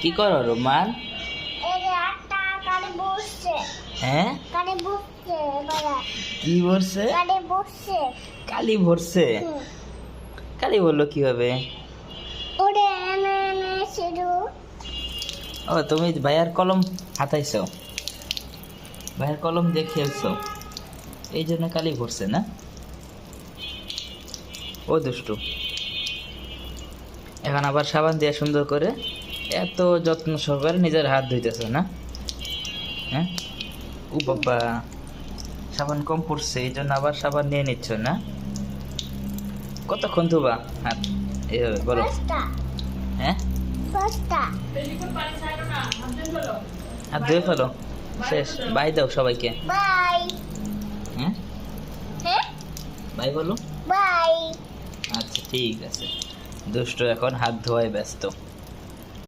কি করো রোমান হ্যাঁ? কি ভরছে কালি ভরছে। কালি বলল কি হবে ওরে এনে এনে শুধু ও তুমি ভাইয়ার কলম হাতাইছো। ভাইয়ার কলম দিয়ে খেলছো এই জন্য কালি ভরছে না? ও দুষ্টু। এখন আবার সাবান দিয়ে সুন্দর করে এত যত্ন সহকারে নিজের হাত ধুইতেছে না? হ্যাঁ? ও বাবা সাবান কম পড়ছে এই জন্য আবার সাবান নিয়ে নিচ্ছ না? কতক্ষণ ধোবা? হাত এইভাবে বলো। হ্যাঁ? হাত ধুয়ে ফেলো। শেষ। বাই দাও সবাইকে। বাই। হ্যাঁ? হ্যাঁ? বাই বলো। বাই। আচ্ছা ঠিক আছে। দুষ্ট এখন হাত ধোয়ায় ব্যস্ত।